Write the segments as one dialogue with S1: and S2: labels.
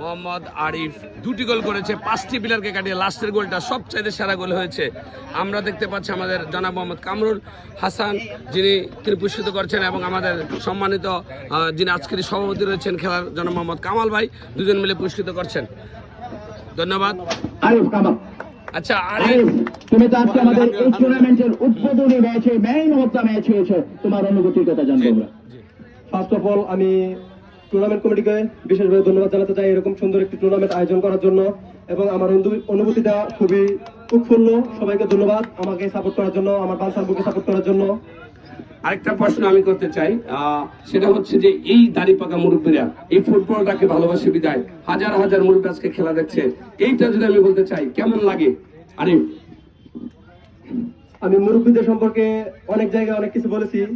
S1: মোহাম্মদ আরিফ দুটি গোল করেছে পাঁচটি প্লেয়ারকে কাটিয়ে লাস্টের গোলটা সবচাইতে সেরা গোল হয়েছে। আমরা দেখতে পাচ্ছি আমাদের জনাব মোহাম্মদ কামরুল হাসান যিনি তিনি পুরস্কৃত করছেন এবং আমাদের সম্মানিত যিনি আজকের সভাপতি রয়েছেন খেলার জনাব মোহাম্মদ কামাল ভাই দুজন মিলে পুরস্কৃত করছেন। ধন্যবাদ।
S2: আরিফ কামাল।
S1: আচ্ছা আরিফ
S2: তুমি তো আজকে আমাদের এই টুর্নামেন্টের উদ্বোধনী ম্যাচে মেইন অফ দ্য ম্যাচ হয়েছে তোমার অনুভূতির কথা জানব আমরা।
S3: ফার্স্ট অফ অল আমি টুর্নামেন্ট কমিটিকে বিশেষভাবে ধন্যবাদ জানাতে চাই এরকম সুন্দর একটি টুর্নামেন্ট আয়োজন করার জন্য এবং আমার অনু- অনুভূতিটা খুবই উৎফুল্ল। সবাইকে ধন্যবাদ আমাকে সাপোর্ট করার জন্য আমার বানসারপুরকে সাপোর্ট করার জন্য।
S1: আরেকটা প্রশ্ন আমি করতে চাই সেটা হচ্ছে যে এই দাড়ি পাকা মুরব্বীরা এই ফুটবলটাকে ভালোবাসে বিদায়। হাজার হাজার মুরব্বী আজকে খেলা দেখছে। এইটা যদি আমি বলতে চাই কেমন লাগে? আরে
S3: আমি মুরব্বীদের সম্পর্কে অনেক জায়গায় অনেক কিছু বলেছি।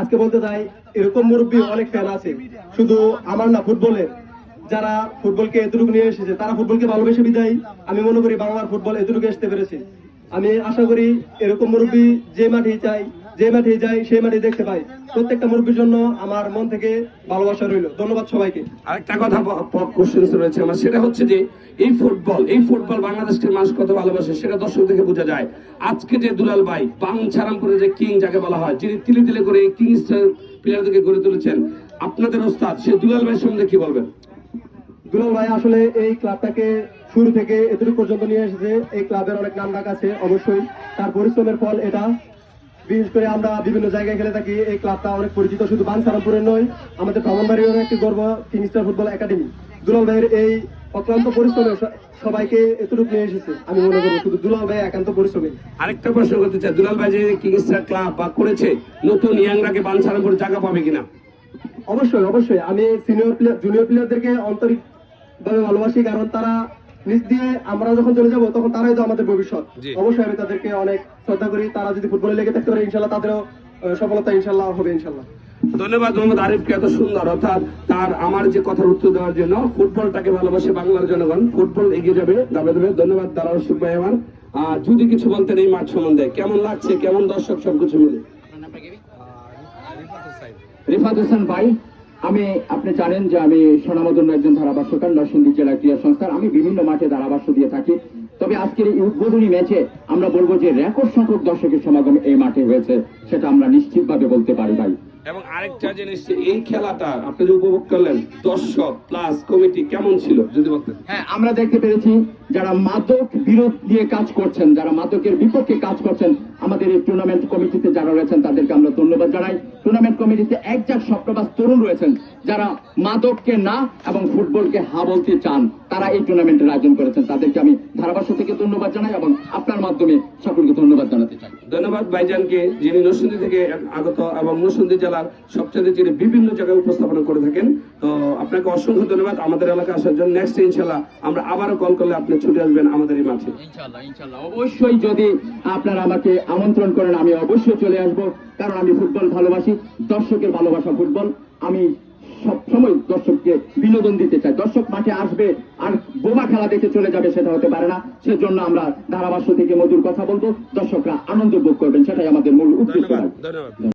S3: আজকে বলতে চাই, এরকম মুরব্বী অনেক ফ্যান আছে। শুধু আমার না ফুটবলের যারা ফুটবলকে এতটুকু নিয়ে এসেছে, তারা ফুটবলকে ভালোবেসে বিদায়। আমি মনে করি বাংলার ফুটবল এতটুকু আসতে পেরেছে। আমি আশা করি এরকম মুরব্বী যে মাঠে চাই যে মাঠে যাই সেই মাঠে দেখতে পাই। প্রত্যেকটা মুরব্বীর জন্য আমার মন থেকে ভালোবাসা রইল। ধন্যবাদ সবাইকে।
S1: আরেকটা কথা কোশ্চেন রয়েছে আমার। সেটা হচ্ছে যে এই ফুটবল এই ফুটবল বাংলাদেশের মানুষ কত ভালোবাসে সেটা দর্শক দেখে বোঝা যায়। আজকে যে দুলাল ভাই বাং ছাড়ামপুরে যে কিং যাকে বলা হয় যিনি তিলে তিলে করে এই কিং প্লেয়ারদেরকে গড়ে তুলেছেন আপনাদের ওস্তাদ সে দুলাল ভাই সম্বন্ধে কি বলবেন?
S3: দুলাল ভাই আসলে এই ক্লাবটাকে শুরু থেকে এতটুকু পর্যন্ত নিয়ে এসেছে। এই ক্লাবের অনেক নাম ডাক আছে অবশ্যই। তার পরিশ্রমের ফল এটা। বিশেষ করে আমরা বিভিন্ন জায়গায় খেলে থাকি এই ক্লাবটা অনেক পরিচিত শুধু বানসারামপুরের নয় আমাদের ভ্রমণবাড়ির একটি গর্ব কিংস্টার ফুটবল একাডেমি। দুলাল ভাইয়ের এই অক্লান্ত পরিশ্রমে সবাইকে এতটুকু নিয়ে এসেছে আমি মনে করব শুধু দুলাল ভাই একান্ত পরিশ্রমে।
S1: আরেকটা প্রশ্ন করতে চাই দুলাল ভাই যে কিং স্টার ক্লাব বা করেছে নতুন ইয়াংরাকে বাং ছাড়ামপুর জায়গা পাবে কিনা?
S3: অবশ্যই অবশ্যই আমি সিনিয়র প্লেয়ার জুনিয়র প্লেয়ারদেরকে আন্তরিক ভাবে ভালোবাসি কারণ তারা নিজ দিয়ে আমরা যখন চলে যাব তখন তারাই তো আমাদের ভবিষ্যৎ। অবশ্যই আমি তাদেরকে অনেক শ্রদ্ধা করি। তারা যদি ফুটবলে লেগে থাকতে পারে ইনশাল্লাহ তাদেরও সফলতা ইনশাল্লাহ হবে ইনশাল্লাহ।
S1: ধন্যবাদ মোহাম্মদ আরিফকে এত সুন্দর। অর্থাৎ তার আমার যে কথার উত্তর দেওয়ার জন্য ফুটবলটাকে ভালোবাসে বাংলার জনগণ। ফুটবল এগিয়ে যাবে দাবে দেবে। ধন্যবাদ দাঁড়াও সুখ ভাই আমার। আহ, যদি কিছু বলতেন এই মাঠ সম্বন্ধে কেমন লাগছে? কেমন দর্শক সবকিছু মিলে?
S2: রিফাত হোসেন ভাই। আমি আপনি জানেন যে আমি সোনামদন্য একজন ধারাভাষ্যকার নরসিংদী জেলা ক্রীড়া সংস্থার। আমি বিভিন্ন মাঠে ধারাভাষ্য দিয়ে থাকি। তবে আজকের এই উদ্বোধনী ম্যাচে আমরা বলব যে রেকর্ড সংখ্যক দর্শকের সমাগম এই মাঠে হয়েছে সেটা আমরা নিশ্চিতভাবে বলতে পারি ভাই।
S1: এবং আরেকটা জিনিস এই খেলাটা আপনি যে উপভোগ করলেন দর্শক প্লাস কমিটি কেমন ছিল যদি বলতেন?
S2: হ্যাঁ আমরা দেখতে পেরেছি যারা মাদক বিরোধ নিয়ে কাজ করছেন যারা মাদকের বিপক্ষে কাজ করছেন আমাদের এই টুর্নামেন্ট কমিটিতে যারা রয়েছেন, তাদেরকে আমরা ধন্যবাদ জানাই। টুর্নামেন্ট কমিটিতে একজাক স্বপ্নবাস তরুণ রয়েছেন, যারা মাদককে না এবং ফুটবলকে হা বলতে চান, তারা এই টুর্নামেন্টের আয়োজন করেছেন। তাদেরকে আমি ধারাভাষ্য থেকে ধন্যবাদ জানাই এবং আপনার মাধ্যমে সকলকে ধন্যবাদ জানাতে চাই।
S1: ধন্যবাদ ভাইজানকে, যিনি নরসিংদী থেকে আগত এবং নরসিংদী জেলার সবচেয়ে যিনি বিভিন্ন জায়গায় উপস্থাপনা করে থাকেন, তো আপনাকে অসংখ্য ধন্যবাদ আমাদের এলাকায় আসার জন্য। নেক্সট ইনশাল্লাহ আমরা আবারও কল করলে আপনি ছুটে আসবেন আমাদের এই মাঠে।
S2: অবশ্যই যদি আপনারা আমাকে আমন্ত্রণ করেন আমি অবশ্যই চলে আসব কারণ আমি ফুটবল ভালোবাসি দর্শকের ভালোবাসা ফুটবল। আমি সব সময় দর্শককে বিনোদন দিতে চাই। দর্শক মাঠে আসবে আর বোমা খেলা দেখে চলে যাবে সেটা হতে পারে না। সেজন্য আমরা ধারাভাষ্য থেকে মধুর কথা বলব। দর্শকরা আনন্দ ভোগ করবেন সেটাই আমাদের মূল উদ্দেশ্য।